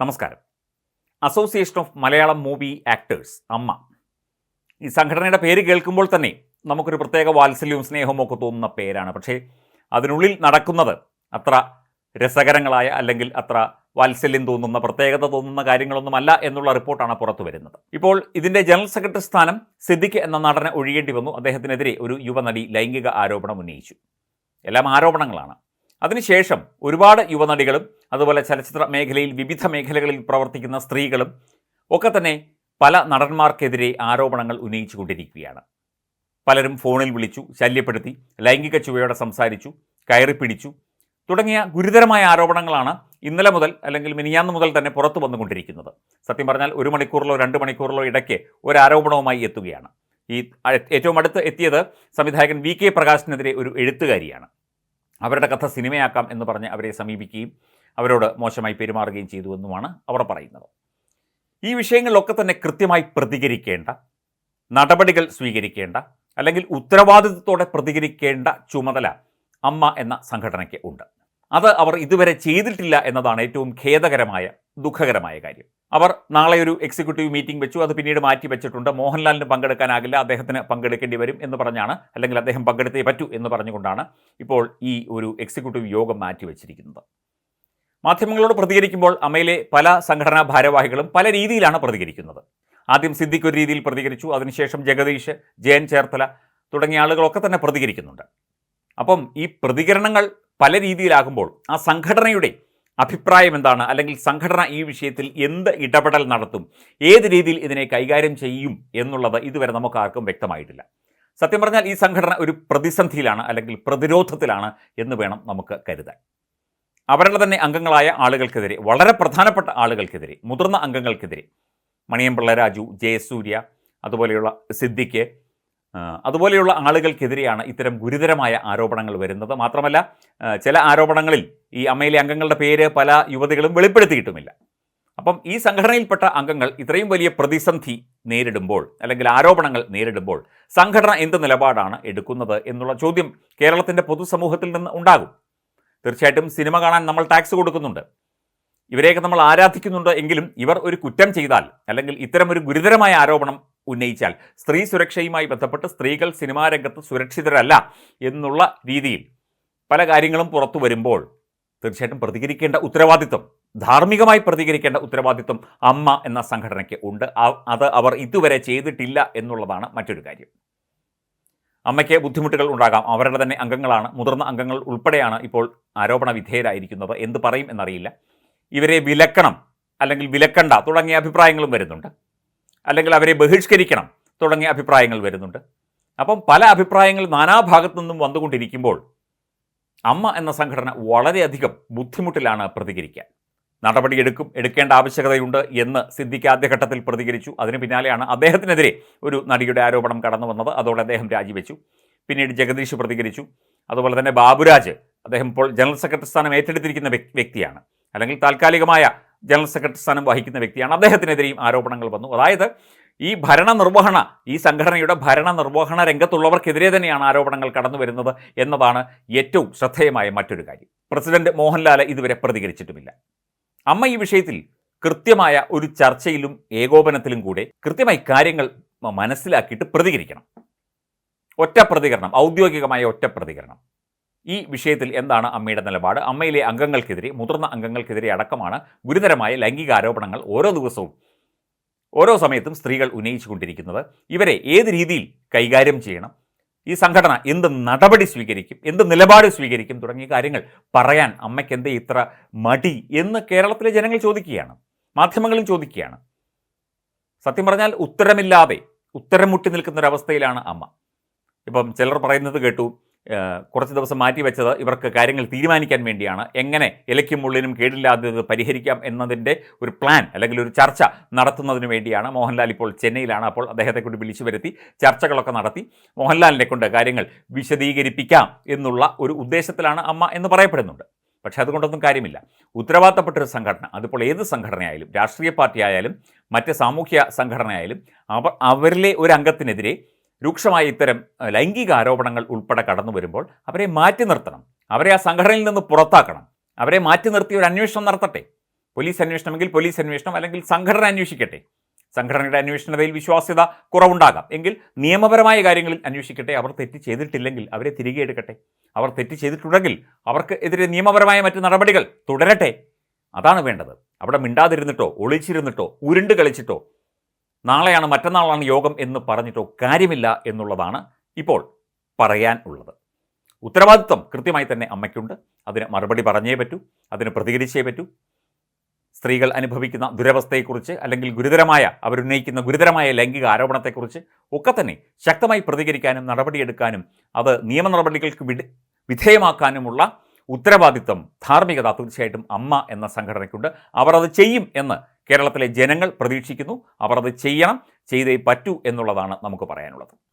നമസ്കാരം. Association of Malayalam movie actors Amma. ഈ സംഘടനയുടെ പേര് കേൾക്കുമ്പോൾ തന്നെ നമുക്കൊരു പ്രത്യേക വാത്സല്യവും സ്നേഹവും ഒക്കെ തോന്നുന്ന പേരാണ്. പക്ഷേ അതിനുള്ളിൽ നടക്കുന്നത് അത്ര രസകരങ്ങളായ അല്ലെങ്കിൽ അത്ര വാത്സല്യം തോന്നുന്ന പ്രത്യേകത തോന്നുന്ന കാര്യങ്ങളൊന്നുമല്ല എന്നുള്ള റിപ്പോർട്ടാണ് പുറത്തു വരുന്നത്. ഇപ്പോൾ ഇതിന്റെ ജനറൽ സെക്രട്ടറി സ്ഥാനം സിദ്ദിഖ് എന്ന നടനെ ഒഴിയേണ്ടി വന്നു. അദ്ദേഹത്തിനെതിരെ ഒരു യുവനടി ലൈംഗിക ആരോപണം ഉന്നയിച്ചു. എല്ലാം ആരോപണങ്ങളാണ്. അതിനുശേഷം ഒരുപാട് യുവനടികളും അതുപോലെ ചലച്ചിത്ര മേഖലയിൽ വിവിധ മേഖലകളിൽ പ്രവർത്തിക്കുന്ന സ്ത്രീകളും ഒക്കെ തന്നെ പല നടന്മാർക്കെതിരെ ആരോപണങ്ങൾ ഉന്നയിച്ചുകൊണ്ടിരിക്കുകയാണ് പലരും ഫോണിൽ വിളിച്ചു ശല്യപ്പെടുത്തി ലൈംഗിക ചുവയോടെ സംസാരിച്ചു കയറി പിടിച്ചു തുടങ്ങിയ ഗുരുതരമായ ആരോപണങ്ങളാണ് ഇന്നലെ മുതൽ അല്ലെങ്കിൽ മിനിയാന്ന് മുതൽ തന്നെ പുറത്തു വന്നുകൊണ്ടിരിക്കുന്നത്. സത്യം പറഞ്ഞാൽ ഒരു മണിക്കൂറിലോ രണ്ട് മണിക്കൂറിലോ ഇടയ്ക്ക് ഒരു ആരോപണവുമായി എത്തുകയാണ്. ഈ ഏറ്റവും അടുത്ത് എത്തിയത് സംവിധായകൻ വി കെ പ്രകാശിനെതിരെ ഒരു എഴുത്തുകാരിയാണ്. അവരുടെ കഥ സിനിമയാക്കാം എന്ന് പറഞ്ഞ് അവരെ സമീപിക്കുകയും അവരോട് മോശമായി പെരുമാറുകയും ചെയ്തു എന്നുമാണ് അവർ പറയുന്നത്. ഈ വിഷയങ്ങളിലൊക്കെ തന്നെ കൃത്യമായി പ്രതികരിക്കേണ്ട നടപടികൾ സ്വീകരിക്കേണ്ട അല്ലെങ്കിൽ ഉത്തരവാദിത്വത്തോടെ പ്രതികരിക്കേണ്ട ചുമതല അമ്മ എന്ന സംഘടനയ്ക്ക് ഉണ്ട്. അത് അവർ ഇതുവരെ ചെയ്തിട്ടില്ല എന്നതാണ് ഏറ്റവും ഖേദകരമായ ദുഃഖകരമായ കാര്യം. അവർ നാളെ ഒരു എക്സിക്യൂട്ടീവ് മീറ്റിംഗ് വെച്ചു അത് പിന്നീട് മാറ്റി വെച്ചിട്ടുണ്ട്. മോഹൻലാലിന് പങ്കെടുക്കാനാകില്ല അദ്ദേഹത്തിന് പങ്കെടുക്കേണ്ടി വരും എന്ന് പറഞ്ഞാണ് അല്ലെങ്കിൽ അദ്ദേഹം പങ്കെടുത്തേ പറ്റൂ എന്ന് പറഞ്ഞുകൊണ്ടാണ് ഇപ്പോൾ ഈ ഒരു എക്സിക്യൂട്ടീവ് യോഗം മാറ്റിവെച്ചിരിക്കുന്നത് മാധ്യമങ്ങളോട് പ്രതികരിക്കുമ്പോൾ അമ്മയിലെ പല സംഘടനാ ഭാരവാഹികളും പല രീതിയിലാണ് പ്രതികരിക്കുന്നത്. ആദ്യം സിദ്ദിഖ് ഒരു രീതിയിൽ പ്രതികരിച്ചു അതിനുശേഷം ജഗദീഷ് ജയൻ ചേർത്തല തുടങ്ങിയ ആളുകളൊക്കെ തന്നെ പ്രതികരിക്കുന്നുണ്ട്. അപ്പം ഈ പ്രതികരണങ്ങൾ പല രീതിയിലാകുമ്പോൾ ആ സംഘടനയുടെ അഭിപ്രായം എന്താണ്? അല്ലെങ്കിൽ സംഘടന ഈ വിഷയത്തിൽ എന്ത് ഇടപെടൽ നടത്തും? ഏത് രീതിയിൽ ഇതിനെ കൈകാര്യം ചെയ്യും എന്നുള്ളത് ഇതുവരെ നമുക്ക് ആർക്കും വ്യക്തമായിട്ടില്ല. സത്യം പറഞ്ഞാൽ ഈ സംഘടന ഒരു പ്രതിസന്ധിയിലാണ് അല്ലെങ്കിൽ പ്രതിരോധത്തിലാണ് എന്ന് വേണം നമുക്ക് കരുതാൻ. അവരുടെ തന്നെ അംഗങ്ങളായ ആളുകൾക്കെതിരെ വളരെ പ്രധാനപ്പെട്ട ആളുകൾക്കെതിരെ മുതിർന്ന അംഗങ്ങൾക്കെതിരെ മണിയമ്പിള്ള രാജു ജയസൂര്യ അതുപോലെയുള്ള സിദ്ദിഖ് അതുപോലെയുള്ള ആളുകൾക്കെതിരെയാണ് ഇത്തരം ഗുരുതരമായ ആരോപണങ്ങൾ വരുന്നത്. മാത്രമല്ല ചില ആരോപണങ്ങളിൽ ഈ അമ്മയിലെ അംഗങ്ങളുടെ പേര് പല യുവതികളും വെളിപ്പെടുത്തിയിട്ടുമില്ല. അപ്പം ഈ സംഘടനയിൽപ്പെട്ട അംഗങ്ങൾ ഇത്രയും വലിയ പ്രതിസന്ധി നേരിടുമ്പോൾ അല്ലെങ്കിൽ ആരോപണങ്ങൾ നേരിടുമ്പോൾ സംഘടന എന്ത് നിലപാടാണ് എടുക്കുന്നത് എന്നുള്ള ചോദ്യം കേരളത്തിന്റെ പൊതുസമൂഹത്തിൽ നിന്ന് ഉണ്ടാകും. തീർച്ചയായിട്ടും സിനിമ കാണാൻ നമ്മൾ ടാക്സ് കൊടുക്കുന്നുണ്ട്. ഇവരെയൊക്കെ നമ്മൾ ആരാധിക്കുന്നുണ്ട് എങ്കിലും ഇവർ ഒരു കുറ്റം ചെയ്താൽ അല്ലെങ്കിൽ ഇത്തരം ഒരു ഗുരുതരമായ ആരോപണം ഉന്നയിച്ചാൽ സ്ത്രീ സുരക്ഷയുമായി ബന്ധപ്പെട്ട് സ്ത്രീകൾ സിനിമാ രംഗത്ത് സുരക്ഷിതരല്ല എന്നുള്ള രീതിയിൽ പല കാര്യങ്ങളും പുറത്തു വരുമ്പോൾ തീർച്ചയായിട്ടും പ്രതികരിക്കേണ്ട ഉത്തരവാദിത്വം ധാർമ്മികമായി പ്രതികരിക്കേണ്ട ഉത്തരവാദിത്വം അമ്മ എന്ന സംഘടനയ്ക്ക് ഉണ്ട്. അത് അവർ ഇതുവരെ ചെയ്തിട്ടില്ല എന്നുള്ളതാണ് മറ്റൊരു കാര്യം. അമ്മയ്ക്ക് ബുദ്ധിമുട്ടുകൾ ഉണ്ടാകാം. അവരുടെ തന്നെ അംഗങ്ങളാണ്. മുതിർന്ന അംഗങ്ങൾ ഉൾപ്പെടെയാണ് ഇപ്പോൾ ആരോപണ വിധേയരായിരിക്കുന്നത്. എന്ത് പറയും എന്നറിയില്ല. ഇവരെ വിലക്കണം അല്ലെങ്കിൽ വിലക്കണ്ട തുടങ്ങിയ അഭിപ്രായങ്ങളും വരുന്നുണ്ട്. അല്ലെങ്കിൽ അവരെ ബഹിഷ്കരിക്കണം തുടങ്ങിയ അഭിപ്രായങ്ങൾ വരുന്നുണ്ട്. അപ്പം പല അഭിപ്രായങ്ങൾ നാനാഭാഗത്തു നിന്നും വന്നുകൊണ്ടിരിക്കുമ്പോൾ അമ്മ എന്ന സംഘടന വളരെയധികം ബുദ്ധിമുട്ടിലാണ് പ്രതികരിക്കാൻ നടപടിയെടുക്കും എടുക്കേണ്ട ആവശ്യകതയുണ്ട് എന്ന് സിദ്ദിഖ് ആദ്യഘട്ടത്തിൽ പ്രതികരിച്ചു. അതിന് പിന്നാലെയാണ് അദ്ദേഹത്തിനെതിരെ ഒരു നടിയുടെ ആരോപണം കടന്നു വന്നത്. അതോടെ അദ്ദേഹം രാജിവെച്ചു. പിന്നീട് ജഗദീഷ് പ്രതികരിച്ചു. അതുപോലെ തന്നെ ബാബുരാജ് അദ്ദേഹം ഇപ്പോൾ ജനറൽ സെക്രട്ടറി സ്ഥാനം ഏറ്റെടുത്തിരിക്കുന്ന വ്യക്തിയാണ്. അല്ലെങ്കിൽ താൽക്കാലികമായ ജനറൽ സെക്രട്ടറി സ്ഥാനം വഹിക്കുന്ന വ്യക്തിയാണ്. അദ്ദേഹത്തിനെതിരെയും ആരോപണങ്ങൾ വന്നു. അതായത് ഈ ഭരണ നിർവഹണ ഈ സംഘടനയുടെ ഭരണ നിർവഹണ രംഗത്തുള്ളവർക്കെതിരെ തന്നെയാണ് ആരോപണങ്ങൾ കടന്നു വരുന്നത് എന്നതാണ് ഏറ്റവും ശ്രദ്ധേയമായ മറ്റൊരു കാര്യം. പ്രസിഡന്റ് മോഹൻലാൽ ഇതുവരെ പ്രതികരിച്ചിട്ടുമില്ല. അമ്മ ഈ വിഷയത്തിൽ കൃത്യമായ ഒരു ചർച്ചയിലും ഏകോപനത്തിലും കൂടെ കൃത്യമായി കാര്യങ്ങൾ മനസ്സിലാക്കിയിട്ട് പ്രതികരിക്കണം. ഒറ്റ പ്രതികരണം ഔദ്യോഗികമായ ഒറ്റ പ്രതികരണം. ഈ വിഷയത്തിൽ എന്താണ് അമ്മയുടെ നിലപാട്? അമ്മയിലെ അംഗങ്ങൾക്കെതിരെ മുതിർന്ന അംഗങ്ങൾക്കെതിരെ അടക്കമാണ് ഗുരുതരമായ ലൈംഗിക ആരോപണങ്ങൾ ഓരോ ദിവസവും ഓരോ സമയത്തും സ്ത്രീകൾ ഉന്നയിച്ചുകൊണ്ടിരിക്കുന്നത്. ഇവരെ ഏത് രീതിയിൽ കൈകാര്യം ചെയ്യണം? ഈ സംഘടന എന്ത് നടപടി സ്വീകരിക്കും എന്ത് നിലപാട് സ്വീകരിക്കും തുടങ്ങിയ കാര്യങ്ങൾ പറയാൻ അമ്മയ്ക്ക് എന്തേ ഇത്ര മടി എന്ന് കേരളത്തിലെ ജനങ്ങൾ ചോദിക്കുകയാണ് മാധ്യമങ്ങളും ചോദിക്കുകയാണ്. സത്യം പറഞ്ഞാൽ ഉത്തരമില്ലാതെ ഉത്തരം മുട്ടി നിൽക്കുന്ന ഒരവസ്ഥയിലാണ് അമ്മ. ഇപ്പം ചിലർ പറയുന്നത് കേട്ടു കുറച്ച് ദിവസം മാറ്റി വെച്ചത് ഇവർക്ക് കാര്യങ്ങൾ തീരുമാനിക്കാൻ വേണ്ടിയാണ്. എങ്ങനെ ഇലയ്ക്കും മുള്ളിനും കേടില്ലാതെ ഇത് പരിഹരിക്കാം എന്നതിന്റെ ഒരു പ്ലാൻ അല്ലെങ്കിൽ ഒരു ചർച്ച നടത്തുന്നതിന് വേണ്ടിയാണ് മോഹൻലാൽ ഇപ്പോൾ ചെന്നൈയിലാണ്. അപ്പോൾ അദ്ദേഹത്തെ കൊണ്ട് വിളിച്ചു വരുത്തി ചർച്ചകളൊക്കെ നടത്തി. മോഹൻലാലിനെ കൊണ്ട് കാര്യങ്ങൾ വിശദീകരിപ്പിക്കാം എന്നുള്ള ഒരു ഉദ്ദേശത്തിലാണ് അമ്മ എന്ന് പറയപ്പെടുന്നുണ്ട്. പക്ഷേ അതുകൊണ്ടൊന്നും കാര്യമില്ല. ഉത്തരവാദിത്തപ്പെട്ടൊരു സംഘടന അതിപ്പോൾ ഏത് സംഘടനയായാലും രാഷ്ട്രീയ പാർട്ടി ആയാലും മറ്റ് സാമൂഹ്യ സംഘടനയായാലും അവരിലെ ഒരു അംഗത്തിനെതിരെ രൂക്ഷമായ ഇത്തരം ലൈംഗിക ആരോപണങ്ങൾ ഉൾപ്പെടെ കടന്നു വരുമ്പോൾ അവരെ മാറ്റി നിർത്തണം. അവരെ ആ സംഘടനയിൽ നിന്ന് പുറത്താക്കണം. അവരെ മാറ്റി നിർത്തി ഒരു അന്വേഷണം നടത്തട്ടെ. പോലീസ് അന്വേഷണമെങ്കിൽ പോലീസ് അന്വേഷണം അല്ലെങ്കിൽ സംഘടന അന്വേഷിക്കട്ടെ. സംഘടനയുടെ അന്വേഷണതയിൽ വിശ്വാസ്യത കുറവുണ്ടാകാം. എങ്കിൽ നിയമപരമായ കാര്യങ്ങളിൽ അന്വേഷിക്കട്ടെ. അവർ തെറ്റ് ചെയ്തിട്ടില്ലെങ്കിൽ അവരെ തിരികെ എടുക്കട്ടെ. അവർ തെറ്റ് ചെയ്തിട്ടുണ്ടെങ്കിൽ അവർക്ക് എതിരെ നിയമപരമായ മറ്റ് നടപടികൾ തുടരട്ടെ. അതാണ് വേണ്ടത്. അവിടെ മിണ്ടാതിരുന്നിട്ടോ ഒളിച്ചിരുന്നിട്ടോ ഉരുണ്ട് കളിച്ചിട്ടോ നാളെയാണ് മറ്റന്നാളാണ് യോഗം എന്ന് പറഞ്ഞിട്ടോ കാര്യമില്ല എന്നുള്ളതാണ് ഇപ്പോൾ പറയാൻ ഉള്ളത്. ഉത്തരവാദിത്വം കൃത്യമായി തന്നെ അമ്മയ്ക്കുണ്ട്. അതിന് മറുപടി പറഞ്ഞേ പറ്റൂ. അതിന് പ്രതികരിച്ചേ പറ്റൂ. സ്ത്രീകൾ അനുഭവിക്കുന്ന ദുരവസ്ഥയെക്കുറിച്ച് അല്ലെങ്കിൽ ഗുരുതരമായ അവരുന്നയിക്കുന്ന ഗുരുതരമായ ലൈംഗിക ആരോപണത്തെക്കുറിച്ച് ഒക്കെ തന്നെ ശക്തമായി പ്രതികരിക്കാനും നടപടിയെടുക്കാനും അത് നിയമ നടപടികൾക്ക് വിട് വിധേയമാക്കാനുമുള്ള ഉത്തരവാദിത്വം ധാർമ്മികത തീർച്ചയായിട്ടും അമ്മ എന്ന സംഘടനയ്ക്കുണ്ട്. അവർ അത് ചെയ്യും എന്ന് കേരളത്തിലെ ജനങ്ങൾ പ്രതീക്ഷിക്കുന്നു. അവർ അത് ചെയ്യണം. ചെയ്തേ പറ്റൂ എന്നുള്ളതാണ് നമുക്ക് പറയാനുള്ളത്.